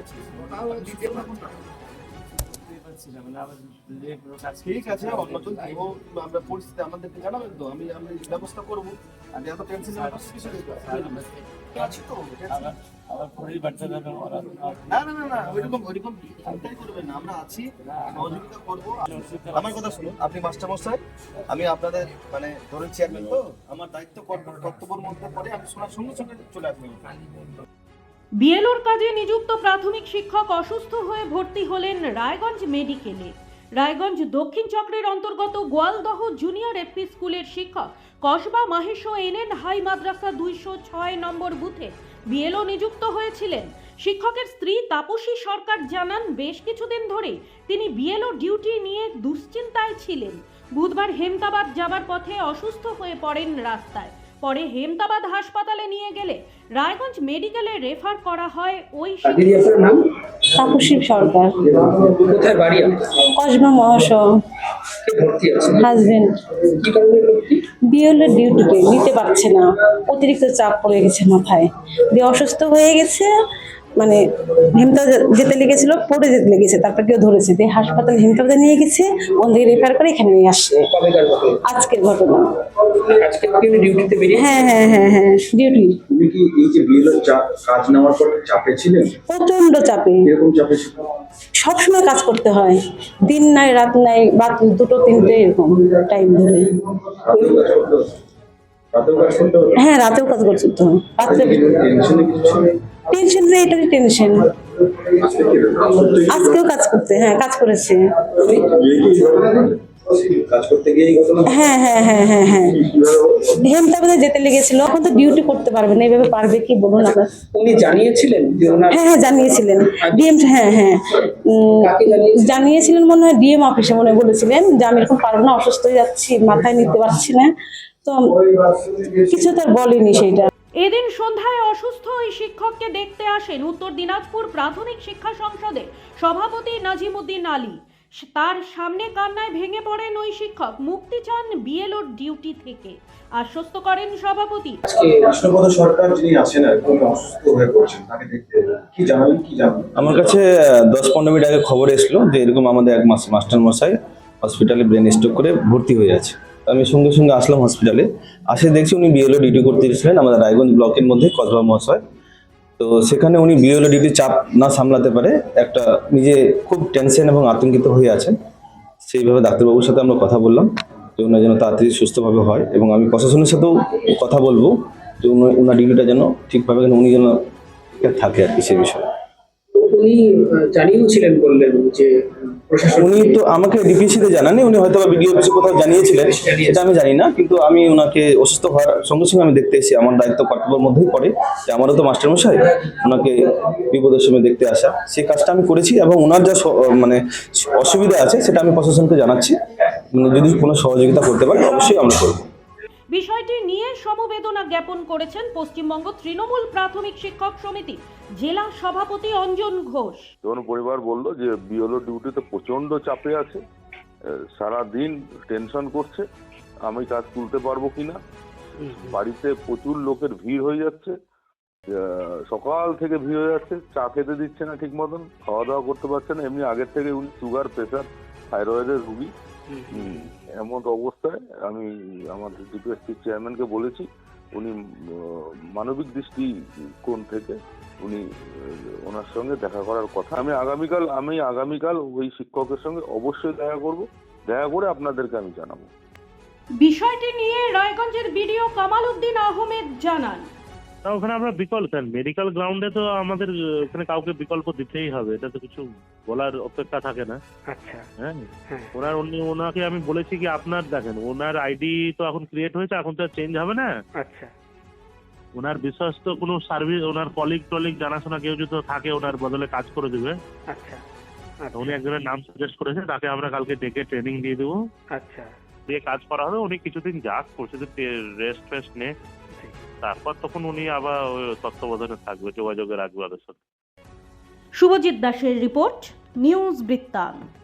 আছি? দিতে থাকুন ঠিক আছে আমরা পরিস্থিতি আমাদেরকে জানাবেন তো আমি আমি ব্যবস্থা করব। আমি এত টেনশন কিছু। আছি তো আবার পরের বাচ্চারা ওরা না না না না ওইরকম ওইরকম চিন্তাই করবেন না আমরা আছি সহযোগিতা করব। আমার কথা শুনুন আপনি মাস্টার মশাই আমি আপনাদের মানে ধরেন চেয়ারম্যান তো আমার দায়িত্ব কর্তব্যের মধ্যে পড়ে আমি শোনার সঙ্গে সঙ্গে চলে আসব। বিএলওর কাজে নিযুক্ত প্রাথমিক শিক্ষক অসুস্থ হয়ে ভর্তি হলেন রায়গঞ্জ মেডিকেলে। রায়গঞ্জ দক্ষিণ চক্রের অন্তর্গত গোয়ালদহ জুনিয়র এফপি স্কুলের শিক্ষক কসবা মাহেশ এনএন হাই মাদ্রাসা দুইশো ছয় নম্বর বুথে। বিএলও নিযুক্ত হয়েছিলেন। শিক্ষকের স্ত্রী তাপসী সরকার জানান, বেশ কিছুদিন ধরে তিনি বিএলও ডিউটি নিয়ে দুশ্চিন্তায় ছিলেন। বুধবার হেমতাবাদ যাবার পথে অসুস্থ হয়ে পড়েন রাস্তায়। পরে হেমতাবাদ হাসপাতালে নিয়ে গেলে রায়গঞ্জ মেডিকেলে রেফার করা হয় ওই দিদি আপনার নাম? তাপসী সরকার। কোথায় বাড়ি কসবা মহাশয় হাজবেন্ড। বিএলের ডিউটিতে নিতে পারছে না। অতিরিক্ত চাপ পড়ে গেছে মাথায়। দিয়ে অসুস্থ হয়ে গেছে মানে হেমতাবাদ যেতে লেগেছিল পড়ে যেতে লেগেছে তারপর কেউ ধরেছে। দিয়ে হাসপাতাল হেমতাবাদে নিয়ে গেছে ওখান থেকে রেফার করে এখানে নিয়ে আসছে। আজকের ঘটনা। আজকে কি উনি ডিউটিতে বেরিয়ে হ্যাঁ হ্যাঁ হ্যাঁ হ্যাঁ ডিউটি তুমি কি এই যে বিএলও কাজ চাপে প্রচণ্ড সবসময় কাজ করতে হয়। দিন নাই রাত নাই রাত দুটো তিনটে এরকম টাইম ধরে? রাতেও কাজ করতে হ্যাঁ? রাতেও কাজ করতে রাত্রে কি টেনশনে নেই এটারই টেনশন। আজকেও কাজ করতে হ্যাঁ কাজ করেছে। হ্যাঁ হ্যাঁ হ্যাঁ হ্যাঁ হ্যাঁ? হেমতাবাদে যেতে লেগেছিল এখন তো ডিউটি করতে পারবে না এইভাবে পারবে কি বলুন আপনার উনি জানিয়েছিলেন হ্যাঁ হ্যাঁ জানিয়েছিলেন। ডিএম হ্যাঁ হ্যাঁ। জানিয়েছিলেন? মনে হয় ডিএম অফিসে মনে বলেছিলেন যে আমি এরকম পারব না অসুস্থ হয়ে যাচ্ছি মাথায় নিতে পারছি না। তো কিছু তো আর বলেনি সেইটা। এদিন সন্ধ্যায় অসুস্থ ওই শিক্ষককে দেখতে আসেন উত্তর দিনাজপুর প্রাথমিক শিক্ষা সংসদের সভাপতি নাজিমুদ্দিন আলী। তার সামনে কান্নায় ভেঙে পড়েন ওই শিক্ষক। মুক্তি চান বিএলওর ডিউটি থেকে। আশ্বস্ত করেন সভাপতি। কৃষ্ণপদ সরকার যিনি অসুস্থ হয়ে পড়ছেন তাকে দেখতে কি জানালেন কি জানালেন? আমার কাছে দশ পনেরো মিনিট আগে খবর এসলো যে এরকম আমাদের এক মাস মাস্টার মশাই হসপিটালে ব্রেন স্ট্রোক করে ভর্তি হয়ে আছে। আমি সঙ্গে সঙ্গে আসলাম হসপিটালে আসে দেখছি উনি বিএলও ডিউটি করতে এসেছিলেন, আমাদের রায়গঞ্জ ব্লকের মধ্যে কসবা মহাশয়। তো সেখানে উনি বিএলও ডিউটি চাপ না সামলাতে পারে, একটা নিজে খুব টেনশন এবং আতঙ্কিত হয়ে আছেন। সেইভাবে ডাক্তারবাবুর সাথে আমরা কথা বললাম, যে ওনার যেন তাড়াতাড়ি সুস্থভাবে হয় এবং আমি প্রশাসনের সাথেও কথা বলব, যে উনি- ওনার ডিউটিটা যেন ঠিকভাবে যেন উনি যেন থাকে আর কি সেই বিষয়ে। উনি জানিয়েছিলেন বললেন যে উনি তো আমাকে ডিপিসি তে জানানি উনি হয়তো বা বিডিও অফিসে কোথাও জানিয়েছিলেন সেটা আমি জানি না কিন্তু আমি ওনাকে অসুস্থ হওয়ার সঙ্গে সঙ্গে আমি দেখতে এসেছি আমার দায়িত্ব কর্তব্যের মধ্যেই পড়ে যে আমারও তো মাস্টার মশাই ওনাকে বিপদের সময় দেখতে আসা। সেই কাজটা আমি করেছি এবং ওনার যা মানে অসুবিধা আছে সেটা আমি প্রশাসনকে জানাচ্ছি। মানে যদি কোনো সহযোগিতা করতে পারে অবশ্যই আমরা করব। বিষয়টি নিয়ে সমবেদনা জ্ঞাপন করেছেন পশ্চিমবঙ্গ তৃণমূল প্রাথমিক শিক্ষক সমিতি জেলা সভাপতি অঞ্জন ঘোষ। তখন পরিবার বলল যে বিএলও ডিউটিতে প্রচণ্ড চাপে আছে সারা দিন টেনশন করছে, আমি কাজ তুলতে পারব কিনা? বাড়িতে প্রচুর লোকের ভিড় হয়ে যাচ্ছে সকাল থেকে ভিড় হয়ে যাচ্ছে, চা খেতে দিচ্ছে না ঠিক মতন, খাওয়া দাওয়া করতে পারছে না, এমনি আগের থেকে উনি সুগার প্রেশার থাইরয়েডের রুগী। এমন অবস্থায় আমি আমার ডিপিএসসি চেয়ারম্যানকে বলেছি উনি মানবিক দৃষ্টি কোণ থেকে উনি ওনার সঙ্গে দেখা করার কথা। আমি আগামীকাল আমি আগামীকাল ওই শিক্ষকের সঙ্গে অবশ্যই দেখা করব। দেখা করে আপনাদেরকে আমি জানাব। বিষয়টি নিয়ে রায়গঞ্জের বিডিও কামাল উদ্দিন আহমেদ জানান। তা ওখানে আমরা বিকল্প মেডিকেল গ্রাউন্ডে তো আমাদের ওখানে কাউকে বিকল্প দিতেই হবে এটা তো কিছু বলার অপেক্ষা থাকে না। আচ্ছা। হ্যাঁ? হ্যাঁ। ওনার উনি ওনাকে আমি বলেছি কি আপনার দেখেন ওনার আইডি তো এখন ক্রিয়েট হয়েছে এখন তো চেঞ্জ হবে না। আচ্ছা। ওনার বিশ্বস্ত কোনো সার্ভিস ওনার কলিগ টলিগ জানাশোনা কেউ যদি থাকে ওনার বদলে কাজ করে দিবে। আচ্ছা। উনি একজনের নাম সাজেস্ট করেছে তাকে আমরা কালকে ডেকে ট্রেনিং দিয়ে দেবো। আচ্ছা। দিয়ে কাজ করা হবে উনি কিছুদিন যাক কিছুদিন রেস্ট ফেস্ট নে। তারপর তখন উনি আবার তত্ত্বাবধানে থাকবে, যোগাযোগে রাখবে ওদের সাথে। শুভজিৎ দাসের রিপোর্ট, নিউজ বৃত্তান্ত।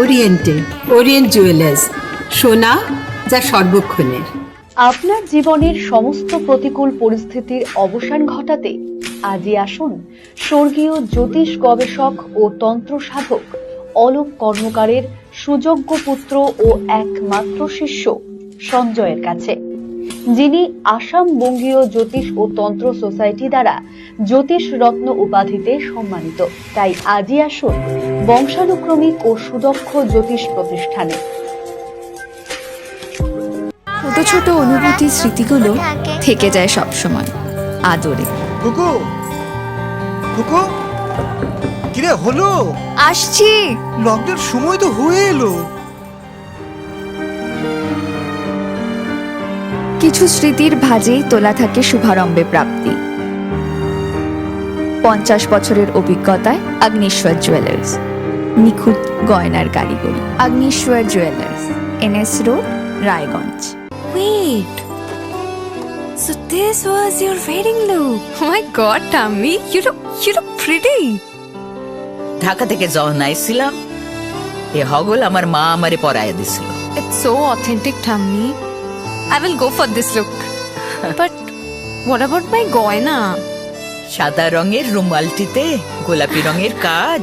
ওরিয়েন্টে ওরিয়েন্ট জুয়েলার্স সোনা যা সর্বক্ষণের। আপনার জীবনের সমস্ত প্রতিকূল পরিস্থিতির অবসান ঘটাতে আজই আসুন স্বর্গীয় জ্যোতিষ গবেষক ও তন্ত্র সাধক অলোক কর্মকারের সুযোগ্য পুত্র ও একমাত্র শিষ্য সঞ্জয়ের কাছে। যিনি আসাম বঙ্গীয় জ্যোতিষ ও তন্ত্র সোসাইটি দ্বারা জ্যোতিষ রত্ন উপাধিতে সম্মানিত। তাই আজই আসুন বংশানুক্রমিক ও সুদক্ষ জ্যোতিষ প্রতিষ্ঠানে। ছোট ছোট অনুভূতি স্মৃতিগুলো থেকে যায় সব সময় আদরে। কুকু! কুকু! কিরে হলো? আসছি। লকডাউন সময় তো হয়ে এলো। কিছু স্মৃতির ভাজেই তোলা থাকে শুভারম্ভে প্রাপ্তি। পঞ্চাশ বছরের অভিজ্ঞতায় আগ্নেশ্বর জুয়েলার্স নিখুঁত গয়নার কারিগরি Agneshwar jewellers NS road Raiganj Wait. So this was your wedding look. Oh my god, Tammy, you look you look pretty. Dhaka থেকে যখন আইছিলাম এ হগল আমার মা আমারে পরায় দিছিল It's so authentic, Tammy. I will go for this look. but what about my goina? সাদা রঙের রুমালটিতে গোলাপি রঙের কাজ